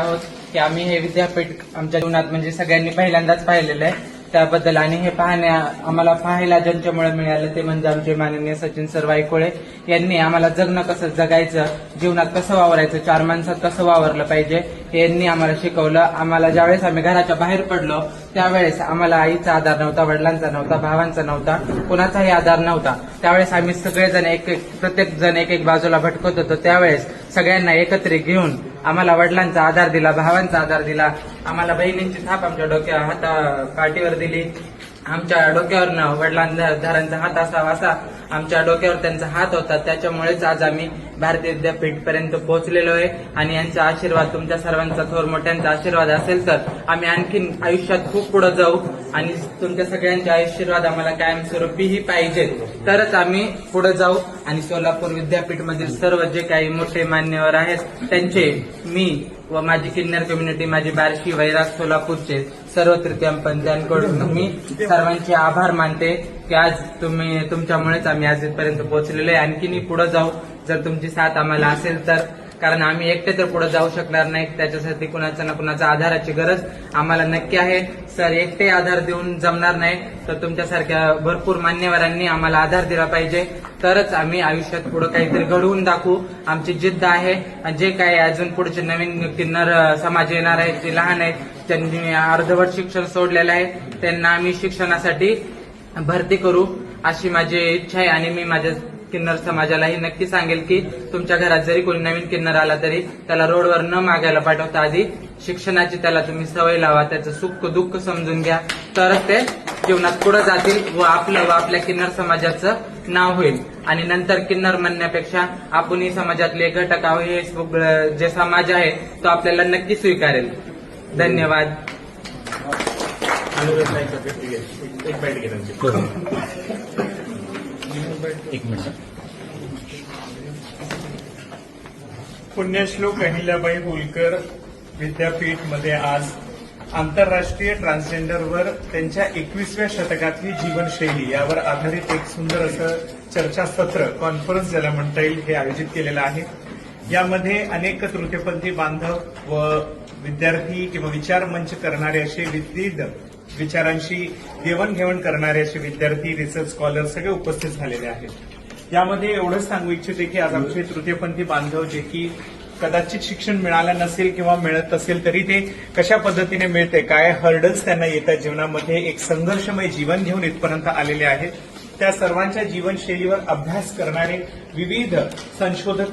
आहोत की आम्ही हे विद्यापीठ आमच्या जीवनात म्हणजे सगळ्यांनी पहिल्यांदाच पाहिलेलं आहे. त्याबद्दल आणि हे पाहण्या आम्हाला पाहायला ज्यांच्यामुळे मिळालं ते म्हणजे आमचे माननीय सचिन सर वायकोळे यांनी आम्हाला जगणं कसं जगायचं जीवनात कसं वावरायचं चार माणसात कसं वावरलं पाहिजे हे यांनी आम्हाला शिकवलं. आम्हाला ज्यावेळेस आम्ही घराच्या बाहेर पडलो त्यावेळेस आम्हाला आईचा आधार नव्हता वडिलांचा नव्हता भावांचा नव्हता कोणाचाही आधार नव्हता. त्यावेळेस आम्ही सगळेजण एक एक प्रत्येक जण एक एक बाजूला भटकत होतो. त्यावेळेस सगळ्यांना एकत्रित घेऊन आम्हाला वडिलांचा आधार दिला भावांचा आधार दिला. आम्हाला बहिणींची थाप आमच्या डोक्या हाता पाठीवर दिली. आमच्या डोक्यावर वडिलांधारांचा हात असावा असा आमच्या डोक्यावर त्यांचा हात होता. त्याच्यामुळेच आज आम्ही भारतीय विद्यापीठ पर्यंत पोहोचलेलो आहे. आणि यांचा आशीर्वाद तुमच्या सर्वांचा थोर मोठ्यांचा आशीर्वाद असेल तर आम्ही आणखीन आयुष्यात खूप पुढे जाऊ. आणि तुमच्या सगळ्यांचे आशीर्वाद आम्हाला कायमस्वरूपीही पाहिजेत. तरच आम्ही पुढे जाऊ आणि सोलापूर विद्यापीठ मधील सर्व जे काही मोठे मान्यवर आहेत त्यांचे मी व माझी किन्नर कम्युनिटी माझी बारशी वैराग सोलापूरचे सर्व तृतीयांकडून मी सर्वांचे आभार मानते की आज तुम्ही तुमच्यामुळेच आम्ही आजपर्यंत पोहोचलेलो आहे. आणखीनही पुढे जाऊ. जर तुमची साथ आम्हाला असेल तर कारण आम्ही एकटे तर पुढे जाऊ शकणार नाही. त्याच्यासाठी कुणाचा ना कुणाचा आधाराची गरज आम्हाला नक्की आहे. सर एकटे आधार देऊन जमणार नाही. तर तुमच्यासारख्या भरपूर मान्यवरांनी आम्हाला आधार दिला पाहिजे. तरच आम्ही आयुष्यात पुढे काहीतरी घडवून दाखवू. आमची जिद्द आहे. आणि जे काही अजून पुढचे नवीन किन्नर समाज येणार आहेत जे लहान आहेत त्यांनी अर्धवट शिक्षण सोडलेलं आहे. त्यांना आम्ही शिक्षणासाठी भरती करू. अशी माझी इच्छा आहे आणि मी माझ्या किन्नर समाजालाही नक्की सांगेल की तुमच्या घरात जरी कोणी नवीन किन्नर आला तरी त्याला रोडवर न मागायला पाठवता आधी शिक्षणाची त्याला तुम्ही सवय लावा त्याचं सुख दुःख समजून घ्या. तरच ते जीवनात पुढे जातील व आपलं व आपल्या किन्नर समाजाचं नाव होईल. आणि नंतर किन्नर म्हणण्यापेक्षा आपणही समाजातले एक घटक आहोत हे सगळं जे समाज आहे तो आपल्याला नक्की स्वीकारेल. धन्यवाद. एक. एक मिनिट. पुण्यश्लोक अहिल्याबाई होलकर विद्यापीठमध्ये आज आंतरराष्ट्रीय ट्रान्सजेंडरवर त्यांच्या एकवीसव्या शतकातली जीवनशैली यावर आधारित एक सुंदर असं चर्चासत्र कॉन्फरन्स ज्याला म्हणता येईल हे आयोजित केलेलं आहे. यामध्ये अनेक तृतीयपंथी बांधव व विद्यार्थी किंवा विचार मंच करणारे असे विविध विचारांशी देवाणघेवाण करणारे असे विद्यार्थी रिसर्च स्कॉलर सगळे उपस्थित झालेले आहेत. यामध्ये एवढंच सांगू इच्छिते की आज आमचे तृतीयपंथी बांधव जे की कदाचित शिक्षण मिळालं नसेल किंवा मिळत असेल तरी ते कशा पद्धतीने मिळते काय हर्डल्स त्यांना येतात जीवनामध्ये एक संघर्षमय जीवन घेऊन इथपर्यंत आलेले आहेत. त्या सर्वांच्या जीवनशैलीवर अभ्यास करणारे विविध संशोधक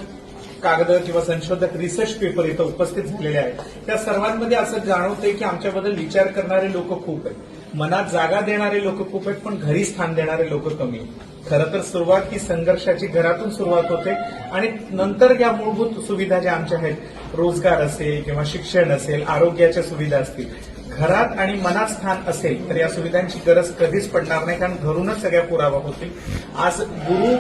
कागद किंवा संशोधक रिसर्च पेपर इथं उपस्थित झालेले आहेत. त्या सर्वांमध्ये असं जाणवतंय की आमच्याबद्दल विचार करणारे लोक खूप आहेत. मनात जागा देणारे लोक खूप आहेत पण घरी स्थान देणारे लोक कमी आहेत. खरं तर सुरुवात ही संघर्षाची घरातून सुरुवात होते आणि नंतर या मूलभूत सुविधा ज्या आमच्या आहेत रोजगार असेल किंवा शिक्षण असेल आरोग्याच्या सुविधा असतील घरात आणि मनात स्थान असेल तर या सुविधांची गरज कधीच पडणार नाही कारण घरूनच सगळ्या पुरावा होतील. आज गुरु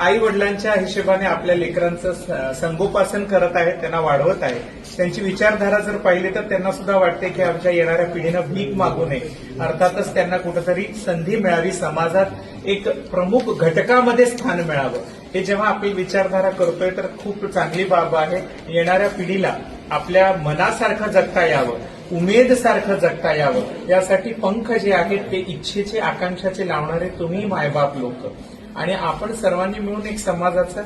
आई वडिलांच्या हिशोबाने आपल्या लेकरांचं स- संगोपासन करत आहेत त्यांना वाढवत आहे त्यांची विचारधारा जर पाहिली तर त्यांना सुद्धा वाटते की आमच्या येणाऱ्या पिढीनं भीक मागू नये. अर्थातच त्यांना कुठेतरी संधी मिळावी. समाजात एक प्रमुख घटकामध्ये स्थान मिळावं. हे जेव्हा आपली विचारधारा करतोय तर खूप चांगली बाब आहे. येणाऱ्या पिढीला आपल्या मनासारखं जगता यावं. उमेद सारखं जगता यावं. यासाठी पंख जे आहेत ते इच्छेचे आकांक्षाचे लावणारे तुम्ही मायबाप लोक. आणि आपण सर्वांनी मिळून एक समाजाचं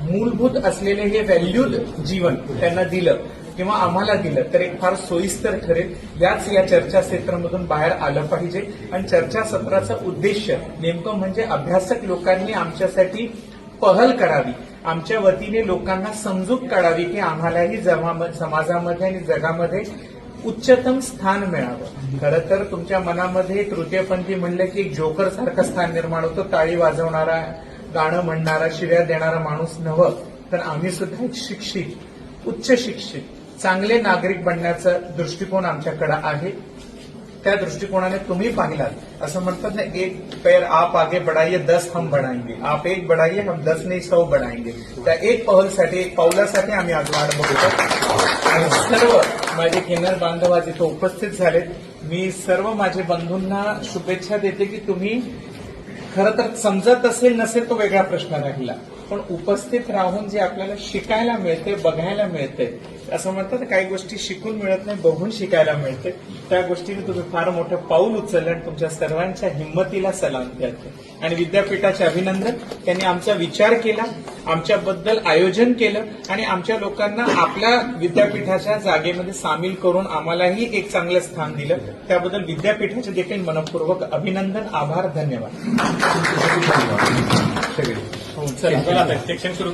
मूलभूत असलेले हे व्हॅल्यूड जीवन त्यांना दिलं किंवा आम्हाला दिलं तर एक फार सोयीस्कर ठरेल. याच या चर्चाक्षेत्रामधून बाहेर आलं पाहिजे. आणि चर्चासत्राचं उद्देश नेमकं म्हणजे अभ्यासक लोकांनी आमच्यासाठी पहल करावी. आमच्या वतीने लोकांना समजूत काढावी की आम्हालाही समाजामध्ये आणि जगामध्ये उच्चतम स्थान मिळावं. खरं तर तुमच्या मनामध्ये तृतीयपंथी म्हणलं की जोकर सारखं स्थान निर्माण होतं ताळी वाजवणारा गाणं म्हणणारा शिव्या देणारा माणूस नवं तर आम्ही सुद्धा एक शिक्षित उच्च शिक्षित चांगले नागरिक बनण्याचा दृष्टिकोन आमच्याकडे आहे. त्या दृष्टिकोनाने तुम्ही पाहिलात. असं म्हणतात ना एक पैर आप आगे बढ़ाइए दस हम बढ़ाएंगे। आप एक बढ़ाइए हम दस नाही सौ बढ़ाएंगे। त्या एक पहलसाठी एक पावलासाठी आम्ही आज वाट बघतो आणि सर्व माझे किन्नर बांधव आज इथं उपस्थित झालेत. मी सर्व माझे बंधूंना शुभेच्छा देते की तुम्ही खरं तर समजत असेल नसेल तो वेगळा प्रश्न राहिला. पण उपस्थित राहून जे आपल्याला शिकायला मिळते बघायला मिळते असं म्हणतात काही गोष्टी शिकून मिळत नाही बघून शिकायला मिळते. त्या गोष्टीने तुम्ही फार मोठं पाऊल उचललं आणि तुमच्या सर्वांच्या हिंमतीला सलाम द्यायचे. आणि विद्यापीठाचे अभिनंदन त्यांनी आमचा विचार केला आमच्याबद्दल आयोजन केलं आणि आमच्या लोकांना आपल्या विद्यापीठाच्या जागेमध्ये सामील करून आम्हालाही एक चांगलं स्थान दिलं. त्याबद्दल विद्यापीठाचे देखील मनपूर्वक अभिनंदन आभार धन्यवाद. चला, चला आता, सुरू